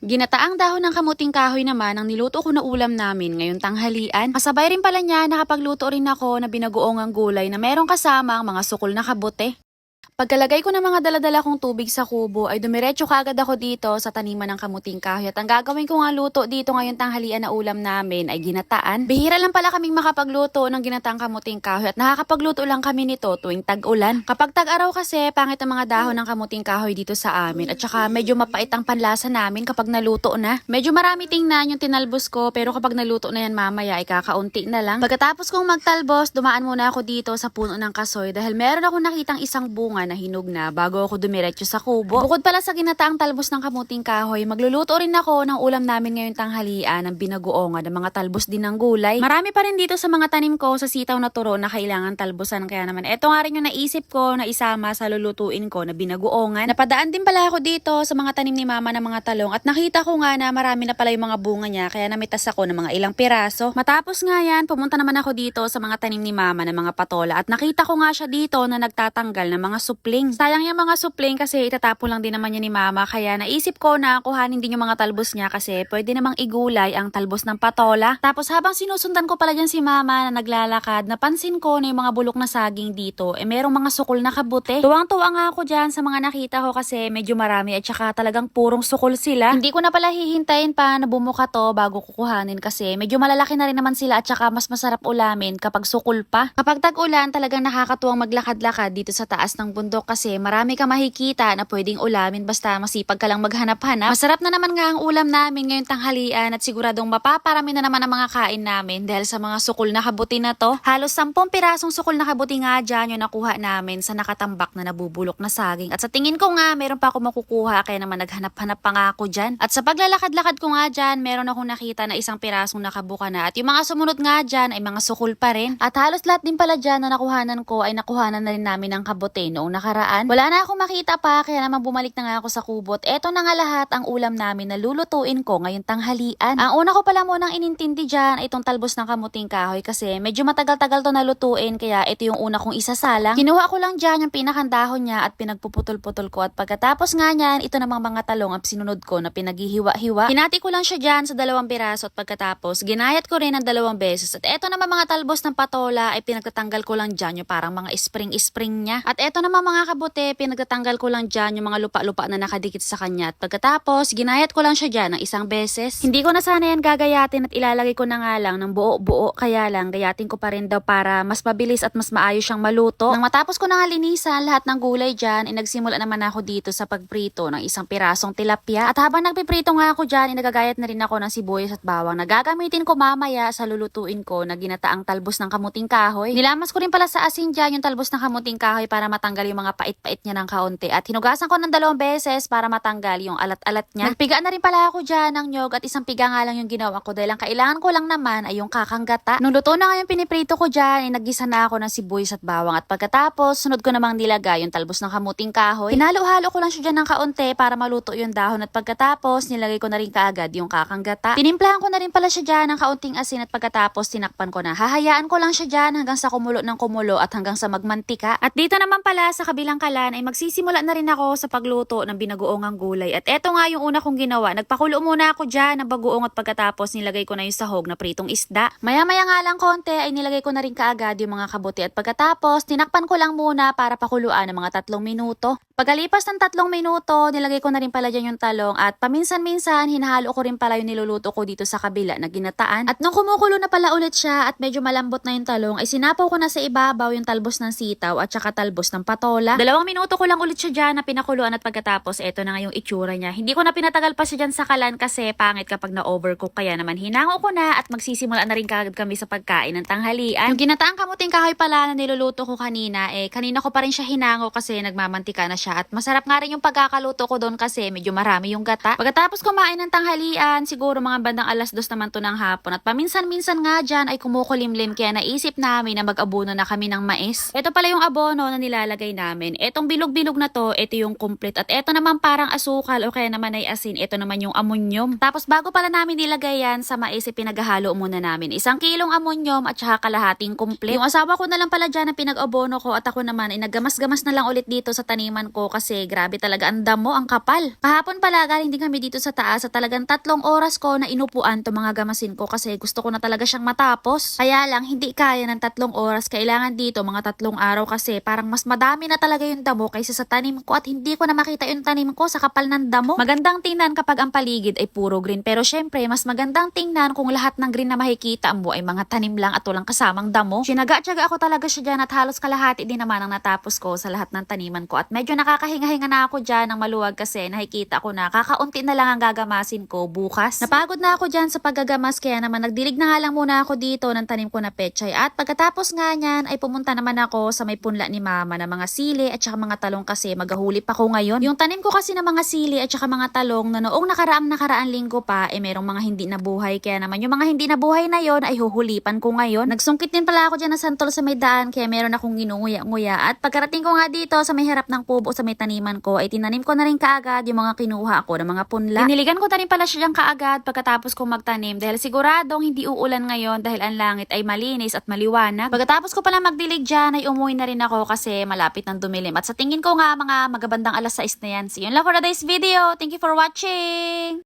Ginataang dahon ng kamuting kahoy naman ang niluto ko na ulam namin ngayong tanghalian. Kasabay rin pala niya nakapagluto rin ako na binagoong ang gulay na merong kasama ang mga sukol na kabote. Pagkalagay ko ng mga daladala kong tubig sa kubo ay dumiretso kaagad ako dito sa taniman ng kamuting kahoy at ang gagawin ko nga luto dito ngayong tanghalian na ulam namin ay ginataan. Bihira lang pala kaming makapagluto ng ginataang kamuting kahoy at nakakapagluto lang kami nito tuwing tag-ulan. Kapag tag-araw kasi pangit ang mga dahon ng kamuting kahoy dito sa amin at saka medyo mapait ang panlasa namin kapag naluto na. Medyo marami tingnan yung tinalbos ko pero kapag naluto na yan mamaya ay kakaunti na lang. Pagkatapos kong magtalbos, dumaan muna ako dito sa puno ng kasoy dahil meron ako nakitang isang bunga na hinog na bago ako dumiretso sa kubo. Bukod pala sa ginataang talbos ng kamuting kahoy, magluluto rin ako ng ulam namin ngayong tanghalian ng binagoongan ng mga talbos din ng gulay. Marami pa rin dito sa mga tanim ko sa sitaw na turo na kailangan talbosan kaya naman eto nga rin yung naisip ko na isama sa lulutuin ko na binagoongan. Napadaan din pala ako dito sa mga tanim ni mama ng mga talong at nakita ko nga na marami na pala yung mga bunga niya kaya namitas ako ng mga ilang piraso. Matapos nga yan, pumunta naman ako dito sa mga tanim ni mama ng mga patola at nakita ko nga siya dito na nagtatanggal ng mga supling. Sayang yung mga supling kasi itatapon lang din naman niya ni mama kaya naisip ko na kuhanin din yung mga talbos niya kasi pwede namang igulay ang talbos ng patola. Tapos habang sinusundan ko pala dyan si mama na naglalakad, napansin ko na yung mga bulok na saging dito eh merong mga sukol na kabute. Tuwang-tuwa nga ako dyan sa mga nakita ko kasi medyo marami at saka talagang purong sukol sila. Hindi ko na pala hihintayin pa na bumuka to bago kukuhanin kasi medyo malalaki na rin naman sila at saka mas masarap ulamin kapag sukol pa. Kapag tag-ulan talagang nakakatuwang maglakad-lakad dito sa taas ng bundok kasi marami ka makikita na pwedeng ulamin basta masipag ka lang maghanap-hanap. Masarap na naman nga ang ulam namin ngayong tanghalian at siguradong mapaparami na naman ang mga kain namin dahil sa mga sukol na kabuti na to. Halos 10 pirasong sukol na kabuti nga dyan yung nakuha namin sa nakatambak na nabubulok na saging. At sa tingin ko nga meron pa ako makukuha kaya naman naghanap-hanap pa nga ako dyan. At sa paglalakad-lakad ko nga dyan meron akong nakita na isang pirasong nakabuka na at yung mga sumunod nga dyan ay mga sukol pa rin. At halos lahat din pala dyan na nakuhanan ko ay nakuhanan na rin namin ng kabote noong nakaraan. Wala na akong makita pa kaya naman bumalik na nga ako sa kubot. Eto na nga lahat ang ulam namin na lulutuin ko ngayong tanghalian. Ang una ko pala munang inintindi dyan ay itong talbos ng kamuting kahoy kasi medyo matagal-tagal to nalutuin kaya ito yung una kong isasalang. Kinuha ko lang dyan yung pinakandahon niya at pinagpuputol-putol ko at pagkatapos nga niyan ito namang mga talong ang sinunod ko na pinaghihiwa-hiwa. Hinati ko lang siya dyan sa dalawang piraso at pagkatapos ginayat ko rin ng dalawang beses at eto naman mga talbos ng patola ay pinagtatanggal ko lang dyan yung parang mga spring-spring niya. At eto naman mga kabute, pinagtatanggal ko lang dyan yung mga lupa-lupa na nakadikit sa kanya. At pagkatapos, ginayat ko lang siya dyan ng isang beses. Hindi ko na sana yan gagayatin at ilalagay ko na nga lang ng buo-buo. Kaya lang, gayatin ko pa rin daw para mas mabilis at mas maayos siyang maluto. Nang matapos ko na nga linisan lahat ng gulay dyan, ay nagsimula naman ako dito sa pagprito ng isang pirasong tilapia. At habang nagpiprito nga ako dyan, inagagayat na rin ako ng sibuyas at bawang na gagamitin ko mamaya sa lulutuin ko na ginataang talbos ng kamuting kahoy. Nilamas ko rin pala sa asin dyan yung talbos ng kamuting kahoy para matanggal yung mga pait-pait niya ng kaunti. At hinugasan ko ng dalawang beses para matanggal yung alat-alat niya. Nagpiga na rin pala ako dyan ng nyog at isang piga nga lang yung ginawa ko dahil ang kailangan ko lang naman ay yung kakanggata. Nung luto na nga yung piniprito ko dyan, ay naggisa na ako ng sibuyas at bawang at pagkatapos, sunod ko namang nilagay yung talbos ng kamuting kahoy. Hinalo-halo ko lang siya dyan ng kaunti para maluto yung dahon at pagkatapos, nilagay ko na rin kaagad yung kakanggata. Tinimplahan ko na rin pala siya dyan ng kaunting asin at pagkatapos tinakpan ko na. Hahayaan ko lang siya dyan hanggang sa kumulo ng kumulo at hanggang sa magmantika. At dito naman pala sa kabilang kalan ay magsisimula na rin ako sa pagluto ng binagoongang gulay. At eto nga yung una kong ginawa. Nagpakulo muna ako dyan ng bagoong at pagkatapos nilagay ko na yung sahog na pritong isda. Maya-maya nga lang konti ay nilagay ko na rin kaagad yung mga kabuti at pagkatapos tinakpan ko lang muna para pakuluan ng mga tatlong minuto. Pagkalipas ng tatlong minuto, nilagay ko na rin pala dyan yung talong at paminsan-minsan hinahalo ko rin pala yung niluluto ko dito sa kabila na ginataan. At nung kumukulo na pala ulit siya at medyo malambot na yung talong, ay sinapaw ko na sa ibabaw yung talbos ng sitaw at saka talbos ng patola. Dalawang minuto ko lang ulit siya dyan na pinakuluan at pagkatapos eto na nga yung itsura niya. Hindi ko na pinatagal pa siya dyan sa kalan kasi pangit kapag na-overcook kaya naman hinango ko na at magsisimula na rin kagad kami sa pagkain ng tanghalian. Yung ginataang kamuting kahoy pala na niluluto ko kanina, eh kanina ko pa rin siya hinango kasi nagmamantika na siya at masarap nga rin yung pagkakaluto ko doon kasi medyo marami yung gata. Pagkatapos kumain ng tanghalian, siguro mga bandang alas dos naman to ng hapon at paminsan-minsan nga dyan ay kumukulimlim kaya naisip namin na mag-abono na kami ng mais. Ito pala yung abono na nilalagay namin. Etong bilog-bilog na to, ito yung complete. At eto naman parang asukal o kaya naman ay asin. Ito naman yung ammonium. Tapos bago pala namin nilagay yan sa mais, pinaghalo muna namin. Isang kilong ammonium at saka kalahating complete. Yung asawa ko na lang pala dyan ang pinag-abono ko at ako naman ay naggamas-gamas na lang ulit dito sa taniman ko kasi grabe talaga ang damo, ang kapal. Kahapon pala galing din kami dito sa taas at talagang tatlong oras ko na inupuan to mga gamasin ko kasi gusto ko na talaga siyang matapos. Kaya lang hindi kaya ng tatlong oras. Kailangan dito mga tatlong araw kasi parang mas madami na talaga yung damo kaysa sa tanim ko at hindi ko na makita yung tanim ko sa kapal ng damo. Magandang tingnan kapag ang paligid ay puro green pero syempre mas magandang tingnan kung lahat ng green na makikita mo ay mga tanim lang at walang kasamang damo. Sinaga-tsaga ako talaga siya dyan at halos kalahati din naman ang natapos ko sa lahat ng taniman ko at medyo nakakahinga-hinga na ako dyan ng maluwag kasi nakikita ko na kakaunti na lang ang gagamasin ko bukas. Napagod na ako dyan sa paggagamas kaya naman nagdilig na nga lang muna ako dito ng tanim ko na pechay at pagkatapos nga niyan ay pumunta naman ako sa may punla ni mama na mga sili at saka mga talong kasi maghahuli pa ko ngayon. Yung tanim ko kasi ng mga sili at saka mga talong na noong nakaraang nakaraang linggo pa eh merong mga hindi nabuhay kaya naman yung mga hindi nabuhay na yon ay huhulipan ko ngayon. Nagsungkit din pala ako dyan na santol sa may daan kaya meron akong ginunguya-nguya at pagkarating ko nga dito sa may harap ng pubo sa may taniman ko ay tinanim ko na rin kaagad yung mga kinuha ko ng mga punla. Diniligan ko na rin pala siya kaagad pagkatapos kong magtanim dahil siguradong hindi uulan ngayon dahil ang langit ay malinis at maliwanag. Pagkatapos ko pala magdilig dyan ay umuwi na rin ako kasi malapit ng dumilim at sa tingin ko nga mga magabandang alas 6 na yan. See you lang for today's video. Thank you for watching!